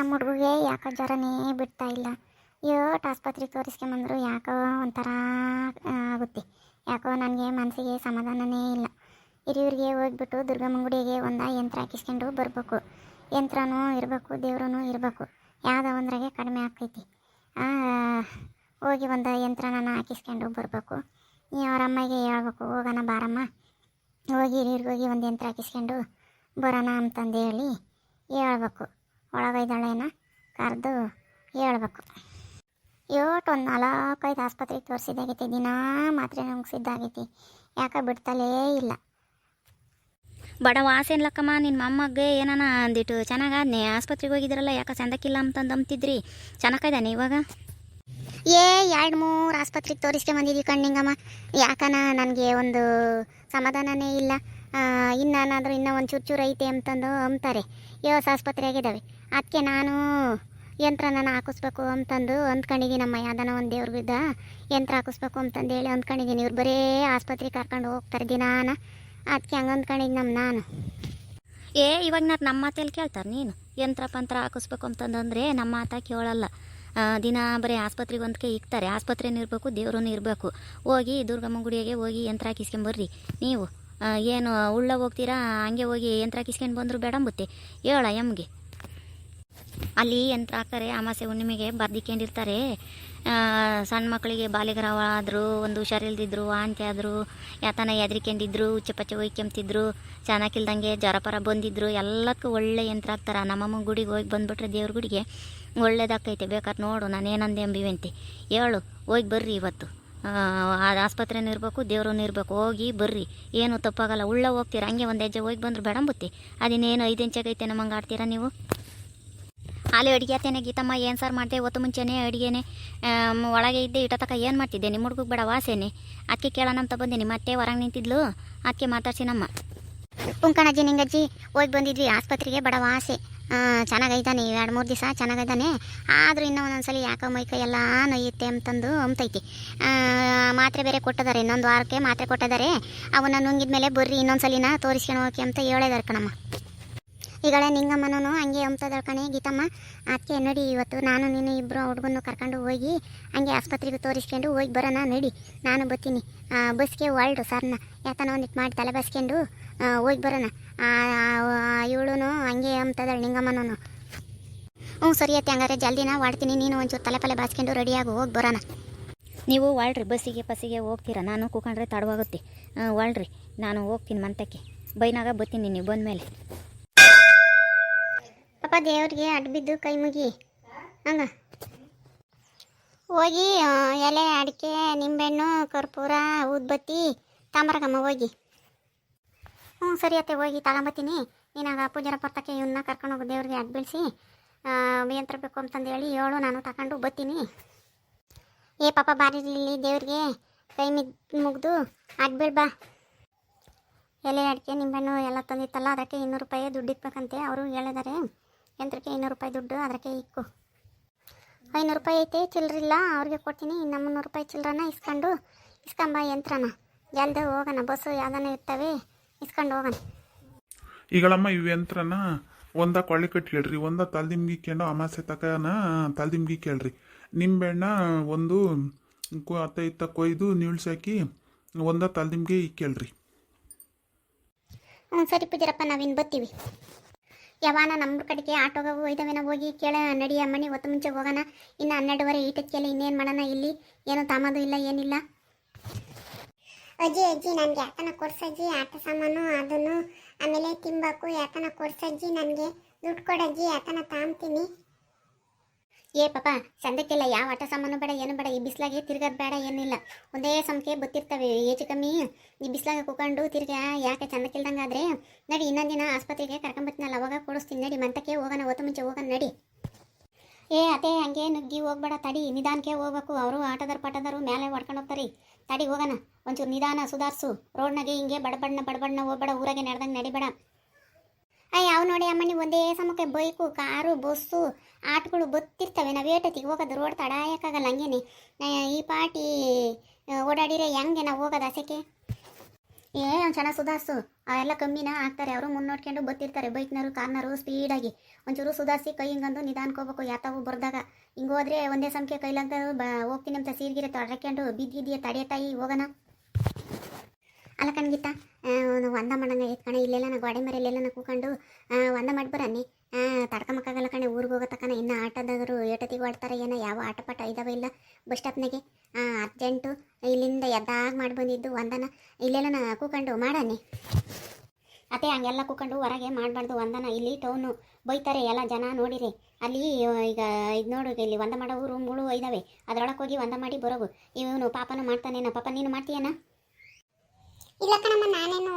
ನಮ್ಮ ಹುಡುಗಿಗೆ ಯಾಕೋ ಜ್ವರನೇ ಬಿಡ್ತಾ ಇಲ್ಲ. ಯೋಟ್ ಆಸ್ಪತ್ರೆಗೆ ತೋರಿಸ್ಕೊಂಬಂದ್ರು ಯಾಕೋ ಒಂಥರ ಆಗುತ್ತೆ. ಯಾಕೋ ನನಗೆ ಮನಸ್ಸಿಗೆ ಸಮಾಧಾನನೇ ಇಲ್ಲ. ಹಿರಿಯೂರಿಗೆ ಹೋಗ್ಬಿಟ್ಟು ದುರ್ಗಮ್ಮಂಗುಡಿಗೆ ಒಂದು ಯಂತ್ರ ಹಾಕಿಸ್ಕೊಂಡು ಬರಬೇಕು. ಯಂತ್ರನೂ ಇರಬೇಕು ದೇವ್ರೂ ಇರಬೇಕು. ಯಾವುದೋ ಒಂದ್ರಾಗೆ ಕಡಿಮೆ ಆಗ್ತೈತಿ. ಹೋಗಿ ಒಂದು ಯಂತ್ರನ ಹಾಕಿಸ್ಕೊಂಡು ಬರಬೇಕು. ಅವ್ರ ಅಮ್ಮಗೆ ಹೇಳ್ಬೇಕು, ಹೋಗೋಣ ಬಾರಮ್ಮ. ಹೋಗಿ ಹಿರಿಯೂರಿಗೆ ಹೋಗಿ ಒಂದು ಯಂತ್ರ ಹಾಕಿಸ್ಕೊಂಡು ಬರೋಣ ಅಂತಂದು ಹೇಳಿ ಹೇಳ್ಬೇಕು. ಒಳಗೈದಾಳೇನ? ಕರೆದು ಹೇಳ್ಬೇಕು. ಯೋಟ್ ಒಂದು ನಾಲ್ಕೈದು ಆಸ್ಪತ್ರೆಗೆ ತೋರಿಸಿದಾಗೈತಿ ದಿನಾ ಮಾತ್ರೆ ನುಂಗ್ಸಿದ್ದಾಗೈತಿ. ಯಾಕೆ ಬಿಡ್ತಲೇ ಇಲ್ಲ. ಬಡ ವಾಸೇನ್ ಲಕ್ಕಮ್ಮ ನಿನ್ನ ಮೊಮ್ಮಗ್ಗೆ ಏನಾನ ಅಂದಿಟ್ಟು ಚೆನ್ನಾಗಾದ್ನೆ ಆಸ್ಪತ್ರೆಗೆ ಹೋಗಿದ್ರಲ್ಲ ಯಾಕೆ ಚಂದಕ್ಕಿಲ್ಲ ಅಂತಂದು ಅಂಬ್ತಿದ್ರಿ? ಚೆನ್ನಾಗಿದ್ದಾನೆ ಇವಾಗ? ಏ ಎರಡು ಮೂರು ಆಸ್ಪತ್ರೆಗೆ ತೋರಿಸ್ಕೊಂಬಂದಿದ್ದೀವಿ ಕಣ್ಣಿಂಗಮ್ಮ ಯಾಕನ ನನಗೆ ಒಂದು ಸಮಾಧಾನನೇ ಇಲ್ಲ. ಇನ್ನಾನಾದರೂ ಇನ್ನೂ ಒಂದು ಚೂರು ಚೂರು ಐತೆ ಅಂತಂದು ಅಂತಾರೆ ಯೋಸ್ ಆಸ್ಪತ್ರೆ ಆಗಿದ್ದಾವೆ ಅದಕ್ಕೆ ನಾನು ಯಂತ್ರ ನಾನು ಹಾಕಿಸ್ಬೇಕು ಅಂತಂದು ಅಂದ್ಕೊಂಡಿದ್ದೀನಮ್ಮ ಯಾವ್ದಾನ ಒಂದು ದೇವ್ರ ಬಿದ್ದ ಯಂತ್ರ ಹಾಕಿಸ್ಬೇಕು ಅಂತಂದು ಹೇಳಿ ಅಂದ್ಕೊಂಡಿದ್ದೀನಿ ಇವ್ರು ಬರೇ ಆಸ್ಪತ್ರೆಗೆ ಕರ್ಕೊಂಡು ಹೋಗ್ತಾರೆ ದಿನಾನ. ಅದಕ್ಕೆ ಹಂಗೆ ಅಂದ್ಕೊಂಡಿದ್ದು ನಮ್ಮ ನಾನು. ಏ, ಇವಾಗ ನಾನು ನಮ್ಮ ಮಾತಲ್ಲಿ ಕೇಳ್ತಾರೆ ನೀನು? ಯಂತ್ರ ಪಂತ್ರ ಹಾಕಿಸ್ಬೇಕು ಅಂತಂದ್ರೆ ನಮ್ಮ ಮಾತ ಕೇಳಲ್ಲ. ದಿನ ಬರೀ ಆಸ್ಪತ್ರೆಗೆ ಒಂದಕ್ಕೆ ಇಕ್ತಾರೆ. ಆಸ್ಪತ್ರೆನೂ ಇರಬೇಕು ದೇವ್ರೂ ಇರಬೇಕು. ಹೋಗಿ ದುರ್ಗಮ್ಮ ಗುಡಿಯಾಗೆ ಹೋಗಿ ಯಂತ್ರ ಹಾಕಿಸ್ಕೊಂಬರ್ರಿ ನೀವು ಏನು, ಉಳ್ಳ ಹೋಗ್ತೀರಾ? ಹಂಗೆ ಹೋಗಿ ಯಂತ್ರ ಹಾಕಿಸ್ಕೊಂಡು ಬಂದರು ಬೇಡಂಬುತ್ತೆ. ಹೇಳ ಎಮ್ಗೆ ಅಲ್ಲಿ ಯಂತ್ರ ಹಾಕ್ತಾರೆ ಅಮಾಸೆ ಹುಣ್ಣಿಮೆಗೆ ಬರ್ದಿಕೊಂಡಿರ್ತಾರೆ ಸಣ್ಣ ಮಕ್ಕಳಿಗೆ ಬಾಲ್ಯಗ್ರಹ ಆದರು, ಒಂದು ಹುಷಾರಿಲ್ದಿದ್ರು ವಾಂತಿ ಆದರು, ಯಾತನ ಎದ್ರಿಕೊಂಡಿದ್ರು ಉಚ್ಚಪಚ್ಚ ಒಯ್ಕೊಂತಿದ್ರು ಚೆನ್ನಾಗಿಲ್ದಂಗೆ ಜ್ವರ ಪರ ಬಂದಿದ್ರು, ಎಲ್ಲಕ್ಕೂ ಒಳ್ಳೆ ಯಂತ್ರ ಹಾಕ್ತಾರೆ ನಮ್ಮಮ್ಮ ಗುಡಿಗೆ ಹೋಗಿ ಬಂದುಬಿಟ್ರೆ ದೇವ್ರ ಗುಡಿಗೆ ಒಳ್ಳೇದಾಕೈತೆ ಬೇಕಾದ್ರೆ ನೋಡು, ನಾನು ಏನಂದೆ ಎಂಬಿವಂತೆ ಹೇಳು, ಹೋಗಿ ಬರ್ರಿ ಇವತ್ತು. ಆಸ್ಪತ್ರೆನೂ ಇರಬೇಕು ದೇವ್ರೂ ಇರಬೇಕು. ಹೋಗಿ ಬರ್ರಿ. ಏನು ತಪ್ಪಾಗಲ್ಲ. ಉಳ್ಳ ಹೋಗ್ತೀರ? ಹಂಗೆ ಒಂದು ಹೆಜ್ಜೆ ಹೋಗಿ ಬಂದ್ರೆ ಬೇಡಂಬುತ್ತಿ. ಅದಿನ್ನೇನು ಐದು ಇಂಚಾಗೈತೆ ನಮ್ಮಂಗೆ ಆಡ್ತೀರಾ ನೀವು? ಅಲ್ಲಿ ಅಡುಗೆ ಗೀತಮ್ಮ, ಏನು ಸರ್ ಮಾಡಿದೆ? ಇವತ್ತು ಮುಂಚೆನೇ ಅಡುಗೆನೆ ಒಳಗೆ ಇದ್ದೆ ಇಟ್ಟ ತಕ ಏನು ಮಾಡ್ತಿದ್ದೆ? ನಿಮ್ಮ ಹುಡುಗಗೆ ಬೇಡ ವಾಸೇನೆ. ಅದಕ್ಕೆ ಕೇಳೋಣ ಅಂತ ಬಂದೀನಿ ಮತ್ತೆ ಹೊರಗೆ ನಿಂತಿದ್ಲು. ಅದಕ್ಕೆ ಮಾತಾಡ್ಸಿನಮ್ಮ ಪುಂಕಣಜ್ಜಿ ನಿಂಗಜ್ಜಿ, ಹೋಗಿ ಬಂದಿದ್ವಿ. ಆಸ್ಪತ್ರೆಗೆ ಬಡ ವಾಸೆ. ಚೆನ್ನಾಗೈದಾನೆ ಎರಡು ಮೂರು ದಿವಸ ಚೆನ್ನಾಗೈತಾನೆ ಆದರೂ ಇನ್ನೂ ಒಂದೊಂದ್ಸಲ ಯಾಕೋ ಮೈಕ ಎಲ್ಲ ನೋಯುತ್ತೆ ಅಂತಂದು ಅಂಬ್ತೈತಿ ಮಾತ್ರೆ ಬೇರೆ ಕೊಟ್ಟಿದ್ದಾರೆ. ಇನ್ನೊಂದು ವಾರಕ್ಕೆ ಮಾತ್ರೆ ಕೊಟ್ಟಿದ್ದಾರೆ. ಅವನ್ನ ನುಂಗಿದ ಮೇಲೆ ಬರ್ರಿ, ಇನ್ನೊಂದ್ಸಲಿನ ತೋರಿಸ್ಕೊಂಡು ಹೋಗಿ ಅಂತ ಹೇಳಿದಾರೆ ಕಣಮ್ಮ. ಈಗಳೆ ನಿಂಗಮ್ಮನೂ ಹಂಗೆ ಅಂಬ್ತದಳ ಕಣೆ ಗೀತಮ್ಮ. ಅದಕ್ಕೆ ನಡಿ ಇವತ್ತು, ನಾನು ನೀನು ಇಬ್ಬರು ಹುಡುಗನ್ನು ಕರ್ಕೊಂಡು ಹೋಗಿ ಹಂಗೆ ಆಸ್ಪತ್ರೆಗೆ ತೋರಿಸ್ಕೊಂಡು ಹೋಗಿ ಬರೋಣ, ನಡಿ. ನಾನು ಬರ್ತೀನಿ. ಬಸ್ಗೆ ಹೊರಡು ಸರ್ನ. ಯಾತನ ಒಂದಿಟ್ಟು ಮಾಡಿ ತಲೆ ಬಸ್ಕೊಂಡು ಹೋಗಿ ಬರೋಣ. ಇವಳು ಹಂಗೆ ಅಂಬ್ತದಳು ನಿಂಗಮ್ಮನೂ ಹ್ಞೂ, ಸರಿ ಅತ್ತೆ, ಹಂಗಾರೆ ಜಲ್ದಿನ ಹೊಡ್ತೀನಿ ನೀನು ಒಂಚೂರು ತಲೆ ಪಲೆ ಬಾಸ್ಕೊಂಡು ರೆಡಿಯಾಗಿ ಹೋಗಿ ಬರೋಣ. ನೀವು ಹೊಳ್ರಿ ಬಸ್ಸಿಗೆ ಬಸ್ಸಿಗೆ ಹೋಗ್ತೀರಾ? ನಾನು ಕೂಕೊಂಡ್ರೆ ತಡವಾಗುತ್ತೆ. ಹೊಳ್ರಿ ನಾನು ಹೋಗ್ತೀನಿ ಮಂತಕ್ಕೆ ಬೈನಾಗ ಬರ್ತೀನಿ ನೀವು ಬಂದಮೇಲೆ. ದೇವ್ರಿಗೆ ಅಡ್ಬಿದ್ದು ಕೈ ಮುಗಿ. ಹಂಗ. ಹೋಗಿ ಎಲೆ ಅಡಿಕೆ, ನಿಂಬೆಹಣ್ಣು, ಕರ್ಪೂರ, ಊದ್ಬತ್ತಿ, ತಾಮ್ರಗಮ್ಮ ಹೋಗಿ. ಹ್ಞೂ, ಸರಿ ಅತ್ತೆ, ಹೋಗಿ ತಗೊಂಬತ್ತೀನಿ. ನೀನಾಗ ಪೂಜಾರ ಪರ್ತಕ್ಕೆ ಇವನ್ನ ಕರ್ಕೊಂಡು ಹೋಗಿ, ದೇವ್ರಿಗೆ ಅಡ್ ಬೀಳಿಸಿ ಬೇಕು ಅಂತಂದು ಹೇಳಿ ಹೇಳು ನಾನು ತಗೊಂಡು ಬತ್ತೀನಿ. ಏ, ಪಾಪ ಬಾರಿ ದೇವ್ರಿಗೆ ಕೈ ಮಿದ್, ಮುಗ್ದು ಬಾ. ಎಲೆ, ಅಡಿಕೆ, ನಿಂಬೆಹಣ್ಣು ಎಲ್ಲ ತಂದಿತ್ತಲ್ಲ, ಅದಕ್ಕೆ ಇನ್ನೂರು ರೂಪಾಯಿ ದುಡ್ಡು ಇಕ್ಬೇಕಂತೆ ಅವರು ಹೇಳಿದ್ದಾರೆ. ಯಂತ್ರಕ್ಕೆ ಐನೂರು ರೂಪಾಯಿ ದುಡ್ಡು ಅದಕ್ಕೆ ಇಕ್ಕು. ಐನೂರು ರೂಪಾಯಿ ಐತೆ ಚಿಲ್ಲರಿಲ್ಲ ಅವ್ರಿಗೆ ಕೊಡ್ತೀನಿ. ಇನ್ನು ಮುನ್ನೂರು ರೂಪಾಯಿ ಚಿಲ್ಲರನ್ನ ಇಸ್ಕೊಂಡು ಇಸ್ಕೊಂಬ ಯಂತ್ರನ. ಜಲ್ದಿ ಹೋಗೋಣ ಬಸ್ಸು ಯಾವ್ದಾನ ಇರ್ತವೆ ಇಸ್ಕೊಂಡು ಹೋಗೋಣ. ಈಗಳಮ್ಮ ಇವು ಯಂತ್ರನ ಒಂದ ಕೊಳ್ಳಿ ಕಟ್ಟಿ ಹೇಳ್ರಿ. ಒಂದ ತಲ್ದಿಂಬ್ಗಿ ಕೇಳೋ ಅಮಾಸೆ ತಕನ ತಲ್ದಿಂಬ್ಗಿ ಕೇಳ್ರಿ. ನಿಂಬೆಣ್ಣ ಒಂದು ಅತ್ತ ಇತ್ತ ಕೊಯ್ದು ನಿಳ್ಸಾಕಿ ಒಂದ ತಲ್ದಿಂಬ್ಗೆ ಇಕ್ಕೇಳ್ರಿ ಹ್ಞೂ ಸರಿ ಪೂಜಾರಪ್ಪ ನಾವಿನ್ನು ಬರ್ತೀವಿ. ಯಾವಾನ ನಮ್ಮ ಕಡೆಗೆ ಆಟೋಗ ಒಯ್ದವೇನ ಹೋಗಿ ಕೇಳ, ನಡಿ ಅಮ್ಮನಿ ಹೊತ್ತು ಮುಂಚೆ ಹೋಗೋಣ. ಇನ್ನು ಹನ್ನೆರಡುವರೆ ಈಟಕ್ಕೆಲ್ಲ ಇನ್ನೇನು ಮಾಡೋಣ ಇಲ್ಲಿ? ಏನು ತಾಮದು ಇಲ್ಲ, ಏನಿಲ್ಲ. ಅಜ್ಜಿ ಅಜ್ಜಿ, ನನಗೆ ಯಾಕನ ಕೊಡ್ಸಜ್ಜಿ ಆಟ ಸಾಮಾನು, ಅದನ್ನು ಆಮೇಲೆ ತಿಂಬಾಕು ಯಾಕನ ಕೊಡ್ಸಜ್ಜಿ ನನಗೆ. ದುಡ್ಡು ಕೊಡಜ್ಜಿ ಯಾಕನ ತಾಂತೀನಿ ಏ ಪಾಪ, ಸಂದಕ್ಕೆಲ್ಲ ಯಾವ ಆಟ ಸಾಮಾನು ಬೇಡ, ಏನು ಬೇಡ, ಈ ಬಿಸಿಲಾಗೆ ತಿರ್ಗೋದು ಬೇಡ, ಏನಿಲ್ಲ. ಒಂದೇ ಸಮಕ್ಕೆ ಬತ್ತಿರ್ತವೆ ಹೆಚ್ಚು ಕಮ್ಮಿ. ಈ ಬಿಸಿಲಾಗ ಕೂಕೊಂಡು ತಿರ್ಗಾ ಯಾಕೆ ಚಂದಕ್ಕಿಲ್ದಂಗಾದ್ರೆ, ನಡಿ, ಇನ್ನೊಂದು ದಿನ ಆಸ್ಪತ್ರೆಗೆ ಕರ್ಕೊಂಬತ್ತಿನಲ್ಲ ಅವಾಗ ಕೊಡಿಸ್ತೀನಿ, ನಡಿ, ಮಂತಕ್ಕೆ ಹೋಗೋಣ ಹೊತ್ತು ಮುಂಚೆ ಹೋಗೋಣ, ನಡಿ. ಏ ಅದೇ ಹಂಗೆ ನುಗ್ಗಿ ಹೋಗ್ಬೇಡ, ತಡಿ, ನಿಧಾನಕ್ಕೆ ಹೋಗ್ಬೇಕು. ಅವರು ಆಟೋದರ್ ಪಾಟದರು ಮೇಲೆ ಹೊಡ್ಕೊಂಡು ಹೋಗ್ತಾರೆ. ತಡಿ, ಹೋಗೋಣ. ಒಂಚೂರು ನಿಧಾನ ಸುಧಾರಿಸು. ರೋಡ್ನಾಗೆ ಹಿಂಗೆ ಬಡಬಣ್ಣ ಬಡಬಣ್ಣ ಹೋಗ್ಬೇಡ, ಊರಾಗೆ ನಡೆದಂಗೆ ನಡಿಬೇಡ. ಅವು ನೋಡಿ ಅಮ್ಮ ನೀವು ಒಂದೇ ಸಮಕ್ಕೆ ಬೈಕು, ಕಾರು, ಬಸ್ಸು, ಆಟಗಳು ಬತ್ತಿರ್ತವೆ. ನಾವು ಏಟತ್ತಿಗೆ ಹೋಗೋದು ರೋಡ್ ತಡಾಯಕ್ಕಾಗಲ್ಲ ಹಂಗೇನೆ. ಈ ಪಾಟಿ ಓಡಾಡಿರೇ ಹೆಂಗೆ ನಾವು ಹೋಗೋದು ಆಸೆಗೆ? ಏ ಚೆನ್ನಾಗಿ ಸುಧಾರಿಸು. ಅವೆಲ್ಲ ಕಮ್ಮಿನ ಆಗ್ತಾರೆ. ಅವರು ಮುನ್ನೋಡ್ಕೊಂಡು ಬತ್ತಿರ್ತಾರೆ ಬೈಕ್ನವರು, ಕಾರ್ನವರು ಸ್ಪೀಡಾಗಿ. ಒಂಚೂರು ಸುಧಾರಿಸಿ ಕೈ ಹಿಂಗಂದು ನಿಧಾನಕೋಬೇಕು ಯಾತಾವು ಬರ್ದಾಗ. ಹಿಂಗೆ ಹೋದ್ರೆ ಒಂದೇ ಸಂಖ್ಯೆ ಕೈಲಾಗ್ದ ಬ, ಹೋಗ್ತೀನಿ ಅಂತ ಸೀರ್ಗಿರೆ ತೊಡ್ಕೊಂಡು ಬಿದ್ದಿದೆಯಾ ತಡೆಯ ತಾಯಿ, ಹೋಗೋಣ. ಅಲ್ಲ ಕಣ್ಗಿತ್ತ ಒಂದ ಮಾಡಂಗ ಐತ್ ಕಣ ಇಲ್ಲೆಲ್ಲ ನಾ ಗೋಡೆ ಮರ ಇಲ್ಲೆಲ್ಲ ಕೂಕೊಂಡು ಆ, ಒಂದ ಮಾಡಿ ಬರನ್ನಿ ತಡ್ಕಮಕ್ಕಾಗಲ್ಲ ಕಣೆ ಊರಿಗೆ ಹೋಗೋ ತಕ್ಕನ ಇನ್ನು ಆಟದಾಗರು ಏಟತಿಗೆ ಆಡ್ತಾರೆ ಏನೋ ಯಾವ ಆಟ ಪಾಠ ಇದಾವೆ ಇಲ್ಲ ಬಸ್ ಸ್ಟಾಪ್ನಾಗೆ. ಅರ್ಜೆಂಟು ಇಲ್ಲಿಂದ ಎದ್ದಾಗ ಮಾಡಿ ಬಂದಿದ್ದು ಒಂದನ ಇಲ್ಲೆಲ್ಲ ನಾ ಕೂಕೊಂಡು ಮಾಡನ್ನಿ ಅದೇ ಹಂಗೆಲ್ಲ ಕೂಕೊಂಡು ಹೊರಗೆ ಮಾಡಬಾರ್ದು ಒಂದನ ಇಲ್ಲಿ ಟೌನು ಬೈತಾರೆ ಎಲ್ಲ ಜನ ನೋಡಿರಿ. ಅಲ್ಲಿ ಈಗ ಇದು ನೋಡು ಇಲ್ಲಿ ಒಂದ ಮಾಡೋ ರೂಮ್ಗಳು ಇದಾವೆ ಅದರೊಳಗೆ ಹೋಗಿ ಒಂದ ಮಾಡಿ ಬರೋಗು. ಇವನು ಪಾಪನು ಮಾಡ್ತಾನೇನ ಪಾಪ ನೀನು ಮಾಡ್ತೀಯನ? ಇಲ್ಲ ಕಣಮ್ಮ, ನಾನೇನು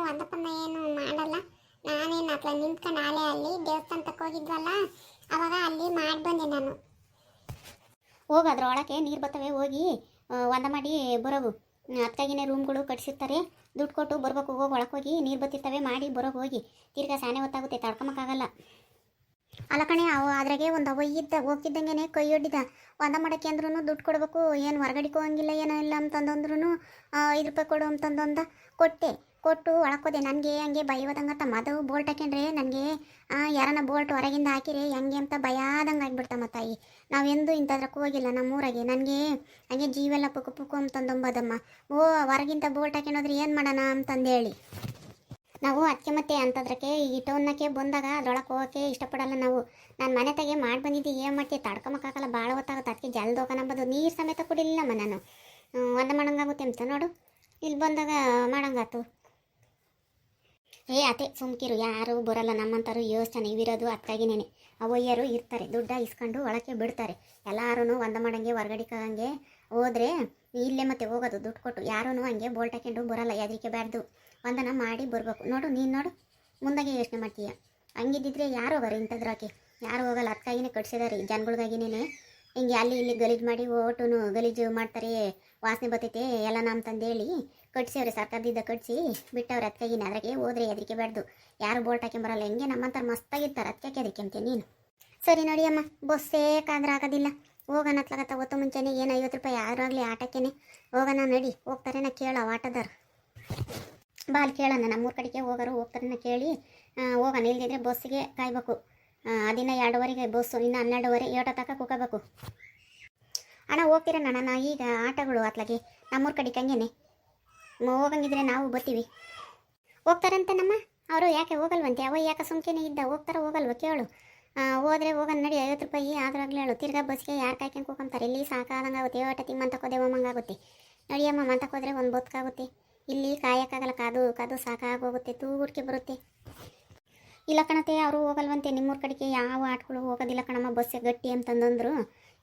ಏನು ಮಾಡಲ್ಲ. ನಾನೇನು ಅತ್ಲ ನಿಂತ್ಕೊಂಡು ನಾಳೆ ಅಲ್ಲಿ ದೇವಸ್ಥಾನ ತಕ್ಕ ಹೋಗಿದ್ವಲ್ಲ, ಅವಾಗ ಅಲ್ಲಿ ಮಾಡಿ ಬಂದೆ ನಾನು. ಹೋಗು ಒಳಕ್ಕೆ ನೀರು ಬರ್ತವೆ, ಹೋಗಿ ಒಂದ ಮಾಡಿ ಬರೋವು ಅತ್ತಾಗಿನೇ ರೂಮ್ಗಳು ಕಟ್ಸಿರ್ತಾರೆ. ದುಡ್ಡು ಕೊಟ್ಟು ಬರ್ಬೇಕು, ಹೋಗಿ ಒಳಗೆ ಹೋಗಿ, ನೀರು ಬತ್ತಿರ್ತವೆ ಮಾಡಿ ಬರೋಗು, ಹೋಗಿ. ತಿರ್ಗಾ ಸಾನೆ ಹೊತ್ತಾಗುತ್ತೆ ತಡ್ಕೊಮಕ್ಕಾಗಲ್ಲ ಅಲ್ಲ ಕಣೆ, ಅವು ಅದ್ರಾಗೆ ಒಂದು ಅವ ಇದ್ದ ಹೋಗಿದ್ದಂಗೆನೆ ಕೈ ಒಂದ ಮಾಡಕ್ಕೆ ಅಂದ್ರೂ ದುಡ್ಡು ಕೊಡಬೇಕು, ಏನು ಹೊರಗಡೆ ಹೋಗಂಗಿಲ್ಲ ಏನೋ ಇಲ್ಲ ಐದು ರೂಪಾಯಿ ಕೊಡು ಅಂತಂದೊಂದ ಕೊಟ್ಟೆ. ಕೊಟ್ಟು ಒಳಕೋದೆ, ನನಗೆ ಹಂಗೆ ತಮ್ಮ ಅದು ಬೋಲ್ಟ್ ಹಾಕೊಂಡ್ರೆ ನನಗೆ ಯಾರನ್ನ ಬೋಲ್ಟ್ ಹೊರಗಿಂದ ಹಾಕಿರಿ ಹೆಂಗೆ ಅಂತ ಭಯ ಆದಂಗೆ ಆಗ್ಬಿಡ್ತಮ್ಮ ತಾಯಿ. ನಾವೆಂದೂ ಇಂಥದ್ರಕ್ಕೆ ಹೋಗಿಲ್ಲ ನಮ್ಮೂರಾಗೆ. ನನಗೆ ಹಂಗೆ ಜೀವೆಲ್ಲ ಪುಕ್ಕು ಪುಕ್ಕು ಅಂತಂದೊಂಬದಮ್ಮ ಓ ಹೊರಗಿಂತ ಬೋಲ್ಟ್ ಹಾಕೊಂಡೋದ್ರೆ ಏನು ಮಾಡೋಣ ಅಂತಂದೇಳಿ. ನಾವು ಅದಕ್ಕೆ ಮತ್ತೆ ಅಂತದ್ರಕ್ಕೆ ಈ ಟೌನ್ನಕ್ಕೆ ಬಂದಾಗ ಅದ್ರೊಳಗೆ ಹೋಗೋಕ್ಕೆ ಇಷ್ಟಪಡಲ್ಲ ನಾವು. ನಾನು ಮನೆ ತೆಗೆ ಮಾಡಿ ಬಂದಿದ್ದು, ಏನು ಮಾಡ್ತೀವಿ ತಡ್ಕೊಂಬಕ್ಕಾಗಲ್ಲ ಭಾಳ ಹೊತ್ತಾಗುತ್ತೆ. ಅದಕ್ಕೆ ಜಲ್ದಿ ಹೋಗೋಣಂಬೋದು ನೀರು ಸಮೇತ ಕುಡಿಲಿಲ್ಲಮ್ಮ ನಾನು. ಒಂದು ಮಾಡಂಗಾಗುತ್ತೆ ಅಂತ ನೋಡು. ಇಲ್ಲಿ ಬಂದಾಗ ಮಾಡಂಗಾತು. ಏ ಅತೆ ಸುಮ್ಕಿರು. ಯಾರು ಬರಲ್ಲ. ನಮ್ಮಂಥವ್ರು ಯೋಚನೆ ಇವಿರೋದು ಅದಕ್ಕಾಗಿನೇನೆ ಅವಯ್ಯರು ಇರ್ತಾರೆ. ದುಡ್ಡ ಇಸ್ಕೊಂಡು ಒಳಕ್ಕೆ ಬಿಡ್ತಾರೆ. ಎಲ್ಲರೂ ಒಂದ ಮಾಡಂಗೆ, ಹೊರ್ಗಡೆ ಹಂಗೆ ಹೋದ್ರೆ ಇಲ್ಲೇ ಮತ್ತೆ ಹೋಗೋದು ದುಡ್ಡು ಕೊಟ್ಟು. ಯಾರೂ ಹಂಗೆ ಬೋಲ್ಟ್ ಹಾಕೊಂಡು ಬರಲ್ಲ. ಯಾದಕ್ಕೆ ಬ್ಯಾಡ್ದು. ಒಂದನ ಮಾಡಿ ಬರಬೇಕು. ನೋಡು, ನೀನು ನೋಡು, ಮುಂದಾಗೆ ಯೋಚನೆ ಮಾಡ್ತೀಯ. ಹಂಗಿದ್ದಿದ್ರೆ ಯಾರು ಹೋಗಾರ ಇಂಥದ್ರಾಕೆ ಯಾರು ಹೋಗಲ್ಲ ಅದಕ್ಕಾಗಿನೇ ಕಟ್ಸಿದಾರೆ ಜನಗಳಿಗಾಗಿನೇ ಹಿಂಗೆ ಅಲ್ಲಿ ಇಲ್ಲಿ ಗಲೀಜು ಮಾಡಿ ಓಟೂ ಗಲೀಜು ಮಾಡ್ತಾರೆ, ವಾಸನೆ ಬರ್ತೈತೆ, ಎಲ್ಲ ನಮ್ಮ ತಂದೇಳಿ. ಕಟ್ಸಿವ್ರೆ ಸರ್ಕಾರದಿಂದ ಕಟ್ಸಿ ಬಿಟ್ಟವ್ರೆ ಅದಕ್ಕಾಗಿನೇ ಅದಕ್ಕೆ ಹೋದ್ರೆ ಅದಕ್ಕೆ ಬೇಡ್ದು. ಯಾರು ಬೋಲ್ಟ್ ಬರೋಲ್ಲ. ಹೆಂಗೆ ನಮ್ಮಂತಾರೆ ಮಸ್ತಾಗಿರ್ತಾರೆ ಅದಕ್ಕೆ ಅದಕ್ಕೆ ಅಂತೀನಿ ನೀನು. ಸರಿ ನೋಡಿ ಅಮ್ಮ, ಬಸ್ಸೇ ಆಗೋದಿಲ್ಲ. ಹೋಗೋಣ ಅತ್ಲಾಗತ್ತ ಹೊತ್ತು ಮುಂಚೆನೆ ಏನು ಐವತ್ತು ರೂಪಾಯಿ, ಯಾರಾಗಲಿ ಆಟಕ್ಕೇನೆ. ಹೋಗೋಣ ನಡಿ, ಹೋಗ್ತಾರೆ ನಾ ಕೇಳೋ ಆಟದಾರ. ಬಾಲ್ ಕೇಳೋಣ ನಮ್ಮೂರ ಕಡೆಗೆ ಹೋಗೋರು ಹೋಗ್ತಾರನ್ನ ಕೇಳಿ ಹೋಗೋಣ, ಇಲ್ದಿದ್ರೆ ಬಸ್ಸಿಗೆ ಕಾಯ್ಬೇಕು. ಅದಿನ ಎರಡೂವರೆಗೆ ಬಸ್ಸು, ಇನ್ನು ಹನ್ನೆರಡುವರೆ, ಏಟೋ ತನಕ ಕೂಕಬೇಕು ಅಣ್ಣ, ಹೋಗ್ತೀರಣ್ಣ ನಾನು ಈಗ ಆಟಗಳು ಅತ್ಲಾಗೆ, ನಮ್ಮೂರ ಕಡೆಗೆ ಹಂಗೇನೆ. ಹೋಗಂಗಿದ್ರೆ ನಾವು ಬರ್ತೀವಿ. ಹೋಗ್ತಾರಂತೆ ನಮ್ಮ ಅವರು ಯಾಕೆ ಹೋಗಲ್ವಂತೆ? ಅವ ಯಾಕೆ ಸುಮ್ಕೆನೆ ಇದ್ದ? ಹೋಗ್ತಾರ ಹೋಗಲ್ವ ಕೇಳು. ಹೋದ್ರೆ ಹೋಗೋಣ, ನಡಿ, ಐವತ್ತು ರೂಪಾಯಿ ಆದ್ರಾಗ್ಲೇ ಹೇಳು. ತಿರ್ಗಾ ಬಸ್ಗೆ ಯಾರು ಕಾಯ್ಕೊಂಡು ಕೂಕೊಂತಾರೆ? ಇಲ್ಲಿ ಸಾಕಾದಂಗೆ ಆಗುತ್ತೆ ಏಟ ತಿಂಗ್ ಮಂತಕೋದೇವಮ್ಮಂಗಾಗುತ್ತೆ ನಡಿಯಮ್ಮ ಮಂತಕ್ಕೋದ್ರೆ ಒಂದು ಬದುಕಾಗುತ್ತೆ ಇಲ್ಲಿ ಕಾಯಕ್ಕಾಗಲ್ಲ, ಕಾದು ಕಾದು ಸಾಕಾಗೋಗುತ್ತೆ, ತೂಗುಡ್ಕೆ ಬರುತ್ತೆ. ಇಲ್ಲ ಕಣತೆ, ಅವರು ಹೋಗಲ್ವಂತೆ, ನಿಮ್ಮೂರ ಕಡೆಗೆ ಯಾವ ಆಟಗಳು ಹೋಗೋದಿಲ್ಲ ಕಣಮ್ಮ ಬಸ್ಸೆ ಗಟ್ಟಿ ಅಂತಂದಂದ್ರು.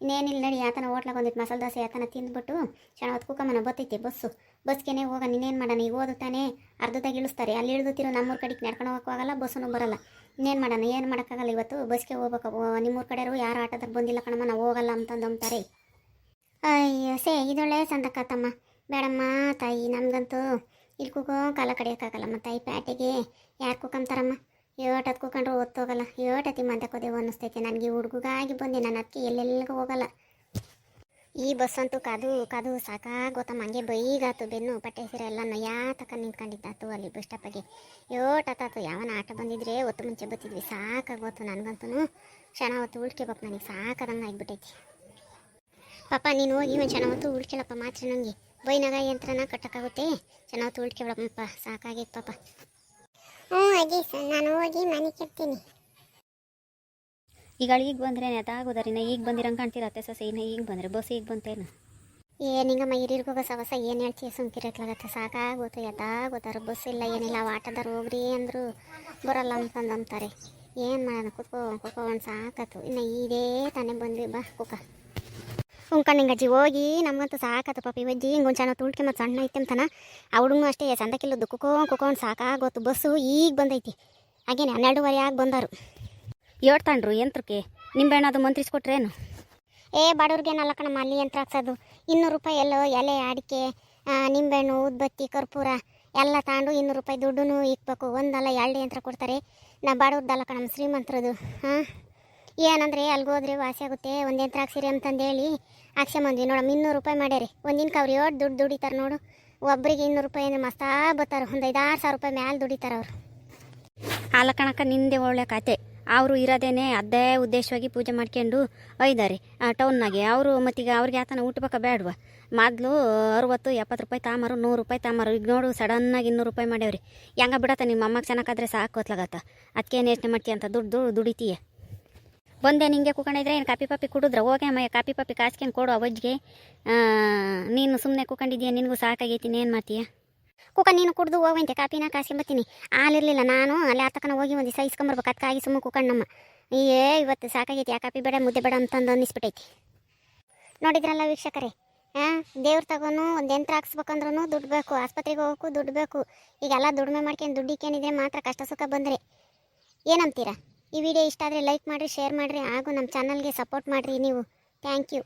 ಇನ್ನೇನಿಲ್ಲ ನಡಿ ಯಾತನ ಹೋಟ್ಲಾಗ ಒಂದಿತ್ತು ಮಸಾಲೆ ದೋಸೆ ಆತನ ತಿಂದ್ಬಿಟ್ಟು ಚೆನ್ನಾಗಿ ಕೂಕಮ್ಮನ ಬತ್ತೈತೆ ಬಸ್ಸು. ಬಸ್ಗೆನೆ ಹೋಗ, ನೀನೇನು ಮಾಡೋಣ ಈಗ ತಾನೆ. ಅರ್ಧದಾಗ ಇಳಿಸ್ತಾರೆ. ಅಲ್ಲಿ ಇಳಿದುತ್ತಿರೋ ನಮ್ಮೂರ ಕಡೆಗೆ ನಡ್ಕೊಂಡು ಹೋಗೋಕ್ಕಾಗಲ್ಲ ಬಸ್ಸನ್ನು ಬರಲ್ಲ. ಇನ್ನೇನು ಮಾಡೋಣ ಏನು ಮಾಡೋಕ್ಕಾಗಲ್ಲ ಇವತ್ತು? ಬಸ್ಗೆ ಹೋಗ್ಬೇಕು ನಿಮ್ಮೂರ ಕಡೆಯವರು ಯಾರು ಆಟೋದಾಗ ಬಂದಿಲ್ಲ ಕಣಮ್ಮ, ನಾವು ಹೋಗಲ್ಲ ಅಂತಂದಂತಾರೆ ಅಯ್ಯೋ, ಸೇ ಇದೊಳ್ಳೆ ಸಂದಕ್ಕತ್ತಮ್ಮ ಬೇಡಮ್ಮ, ತಾಯಿ ನಮ್ಗಂತೂ ಇಲ್ಲಿ ಕೂಗೋ ಕಾಲ ಕಡಿಯೋಕ್ಕಾಗಲ್ಲಮ್ಮ ತಾಯಿ ಪ್ಯಾಟೆಗೆ ಯಾರು ಕೂಕಂತಾರಮ್ಮ? ಏಟತ್ ಕೂಕೊಂಡ್ರು ಓದ್ತೋಗಲ್ಲ ಏಟತಿ ಮಂತಕೋದೇವು ಅನ್ನಿಸ್ತೈತೆ. ನನಗೆ ಹುಡುಗಾಗಿ ಬಂದೆ ನನ್ನ ಅದಕ್ಕೆ ಎಲ್ಲೆಲ್ಲಿಗೂ ಹೋಗಲ್ಲ. ಈ ಬಸ್ ಅಂತೂ ಕಾದು ಕಾದು ಸಾಕಾಗೋತಮ್ಮ, ಹಂಗೆ ಬೈಗಾತು, ಬೆನ್ನು ಪಟ್ಟೆ ಸೀರೆ ಎಲ್ಲ ನೊಯ್ಯಾ ತಕ ನಿಂತ್ಕೊಂಡಿದ್ದಾತು ಅಲ್ಲಿ ಬಸ್ ಸ್ಟಾಪಿಗೆ ಏಟತ್ತಾತು, ಯಾವನ ಆಟ ಬಂದಿದ್ರೆ ಹೊತ್ತು ಮುಂಚೆ ಬತ್ತಿದ್ವಿ, ಸಾಕಾಗೋತು ನನಗಂತೂ ಕ್ಷಣ ಹೊತ್ತು ಉಳ್ಕೊಬೇಕು ನನಗೆ, ಸಾಕಾದಂಗೆ ಆಗ್ಬಿಟ್ಟೈತಿ. ಪಾಪ ನೀನು ಹೋಗಿ ಒಂದು ಕ್ಷಣ ಹೊತ್ತು ಉಳ್ಕೊಳಪ್ಪ ಮಾತ್ರ ನನಗೆ ಬೈನಾಗ ಯಂತ್ರನ ಕಟ್ಟಕ್ಕಾಗುತ್ತೆ. ಚೆನ್ನಾಗಿ ತೋಳ್ಕೆ ಬಿಡಪ್ಪ ಸಾಕಾಗಿತ್ತು ಪಾಪ. ಹ್ಞೂ ಅಜ್ಜಿ ಸರ್ ನಾನು ಹೋಗಿ ಮನೆ ಕಟ್ತೀನಿ ಈಗ ಈಗ ಬಂದ್ರೆ ನೆತಾಗೋದರಿನ ಈಗ ಬಂದಿರಂಗೆ ಕಾಣ್ತಿರತ್ತೆ ಸೊಸೆ ಇನ್ನ ಈಗ ಬಂದರೆ ಬಸ್ ಈಗ ಬಂತೇನು ಏನಿಂಗಮ್ಮ ಹಿರಿಯರಿಗೋಗ ಸವಸ ಏನು ಹೇಳ್ತೀಯ ಸುಮ್ಕಿರತ್ಲಾಗತ್ತೆ ಸಾಕಾಗೋತು ಎದ್ದಾಗೋತಾರ ಬಸ್ ಇಲ್ಲ ಏನಿಲ್ಲ ಆಟೋದಾರ ಆಟೋದಾರು ಹೋಗ್ರಿ ಅಂದರು ಬರಲ್ಲ ಅಂತಂದಂತಾರೆ. ಏನು ಮಾಡೋಣ ಕುತ್ಕೋ ಒಂದು ಸಾಕತ್ತು ಇನ್ನು ಇದೇ ತಾನೇ ಬಂದ್ವಿ ಬಾ ಕುಕ್ಕ ಉಂಕಣ್ಣಿಂಗಜ್ಜಿ ಹೋಗಿ ನಮಗಂತೂ ಸಾಕತ್ತು ಪಾಪಿ. ಬಜ್ಜಿ ಹಿಂಗೆ ಚೆನ್ನಾಗಿ ತುಳ್ಕೆ ಮತ್ತು ಸಣ್ಣ ಐತೆ ಅಂತಾನ. ಹುಡುಗನು ಅಷ್ಟೇ ಸಂದಕ್ಕಿಲ್ಲ ಕುಕ್ಕೊಂಡು ಕುಕೊಂಡು ಸಾಕಾಗೋತು. ಬಸ್ಸು ಈಗ ಬಂದೈತಿ. ಹಾಗೇನೆ ಹನ್ನೆರಡುವರೆ ಆಗಿ ಬಂದರು. ಹೇಳ್ತಾಂಡ್ರು ಯಂತ್ರಕ್ಕೆ ನಿಂಬೆಹಣ್ಣು ಅದು ಮಂತ್ರಿಸ್ಕೊಟ್ರೇನು ಏ ಬಡವ್ರಿಗೇನಲ್ಲ ಕಣಮ್ಮ ಅಲ್ಲಿ ಯಂತ್ರ ಹಾಕ್ಸೋದು. ಇನ್ನೂರು ರೂಪಾಯಿ ಎಲ್ಲೋ ಎಲೆ ಅಡಿಕೆ ನಿಂಬೆಹಣ್ಣು ಉದ್ಬತ್ತಿ ಕರ್ಪೂರ ಎಲ್ಲ ತಗೊಂಡು ಇನ್ನೂರು ರೂಪಾಯಿ ದುಡ್ಡು ಇಕ್ಬೇಕು. ಒಂದಲ್ಲ ಎರಡು ಯಂತ್ರ ಕೊಡ್ತಾರೆ. ನಾ ಬಡವ್ರದ್ದಲ್ಲ ಕಣಮ್ಮ ಶ್ರೀಮಂತರದು. ಹಾಂ? ಏನಂದ್ರೆ ಅಲ್ಗೋದ್ರೆ ವಾಸಿ ಆಗುತ್ತೆ. ಒಂದೇನು ತ್ರಾಕ್ಸಿರಿ ಅಂತಂದೇಳಿ ಹಾಕ್ಸ್ಕೊಂಬಂದ್ವಿ ನೋಡಮ್ಮ, ಇನ್ನೂರು ರೂಪಾಯಿ ಮಾಡ್ಯಾರಿ. ಒಂದಿನ ಅವ್ರು ಏಟ್ ದುಡ್ಡು ದುಡಿತಾರೆ ನೋಡು. ಒಬ್ಬರಿಗೆ ಇನ್ನೂರು ರೂಪಾಯಿ ಅಂದ್ರೆ ಮಸ್ತಾ ಬರ್ತಾರೆ ಒಂದು ಐದಾರು ಸಾವಿರ ರೂಪಾಯಿ ಮ್ಯಾಲೆ ದುಡಿತಾರೆ ಅವರು. ಹಾಲು ನಿಂದೆ ಒಳ್ಳೆ ಕತೆ ಅವರು ಇರೋದೇನೆ ಅದೇ ಉದ್ದೇಶವಾಗಿ ಪೂಜೆ ಮಾಡ್ಕೊಂಡು ಒಯ್ದಾರೆ ಟೌನ್ನಾಗೆ. ಅವರು ಮತ್ತೀಗ ಅವ್ರಿಗೆ ಯಾತನ ಊಟಬೇಕ ಬೇಡವಾ ಮೊದಲು ಅರುವತ್ತು, ಎಪ್ಪತ್ತು ರೂಪಾಯಿ ತಾಮಾರು, ನೂರು ರೂಪಾಯಿ ತಾಮಾರು. ಈಗ ನೋಡು, ಸಡನ್ನಾಗಿ ಇನ್ನೂರು ರೂಪಾಯಿ ಮಾಡ್ಯಾವ್ರಿ. ಹೆಂಗೆ ಬಿಡತ್ತ ನಿಮ್ಮ ಅಮ್ಮಗೆ ಚೆನ್ನಾಗಾದ್ರೆ ಸಾಕು ಹೊತ್ಲಾಗತ್ತ. ಅದಕ್ಕೇನು ಯೋಚನೆ ಮಾಡ್ತೀಯ ಅಂತ? ದುಡ್ಡು ದುಡಿತೀಯ? ಬಂದೆ ನಿಂಗೆ ಕುಕೊಂಡಿದ್ರೆ ಏನು ಕಾಪಿ ಪಾಪಿ ಕುಡಿದ್ರೆ? ಹೋಗೆ ಅಮ್ಮ ಕಾಪಿ ಪಾಪಿ ಕಾಸ್ಕೊಂಡು ಕೊಡು ಅವಜ್ಜಿಗೆ ನೀನು ಸುಮ್ಮನೆ ಕುಕೊಂಡಿದ್ಯಾ? ನಿನಗೂ ಸಾಕಾಗೈತಿ ಏನು ಮಾಡ್ತೀಯ? ಕುಕ, ನೀನು ಕುಡ್ದು ಹೋಗಂತೆ, ಕಾಪಿನ ಕಾಸ್ಕೊಂಬತ್ತೀನಿ ಹಾಲಿರಲಿಲ್ಲ ನಾನು, ಅಲ್ಲಿ ಆತಕನ ಹೋಗಿ ಒಂದು ದಿವಸ ಇಸ್ಕೊಂಬರ್ಬೇಕು ಅದಕ್ಕಾಗಿ ಸುಮ್ಮನೆ ಕುಕಣ್ಣಮ್ಮ. ಏ, ಇವತ್ತು ಸಾಕಾಗೈತಿ, ಆ ಕಾಪಿ ಬೇಡ, ಮುದ್ದೆ ಬೇಡ ಅಂತಂದು ಅನ್ನಿಸ್ಬಿಟ್ಟೈತಿ ನೋಡಿದ್ರಲ್ಲ ವೀಕ್ಷಕರೇ ಹಾಂ ದೇವ್ರ ತಗೋನು ಒಂದು ಯಂತ್ರ ಹಾಕ್ಸ್ಬೇಕಂದ್ರೂ ದುಡ್ಡು ಬೇಕು, ಆಸ್ಪತ್ರೆಗೆ ಹೋಗೋಕ್ಕೂ ದುಡ್ಡು ಬೇಕು. ಈಗೆಲ್ಲ ದುಡಿಮೆ ಮಾಡ್ಕೊಂಡು ದುಡ್ಡಿಕ್ಕೇನಿದ್ರೆ ಮಾತ್ರ ಕಷ್ಟ ಸುಖ ಬಂದರೆ. ಏನಂತೀರಾ? ಈ ವಿಡಿಯೋ ಇಷ್ಟ ಆದರೆ ಲೈಕ್ ಮಾಡಿರಿ ಶೇರ್ ಮಾಡಿರಿ ಹಾಗೂ ನಮ್ಮ ಚಾನಲ್ಗೆ ಸಪೋರ್ಟ್ ಮಾಡಿರಿ ನೀವು. Thank you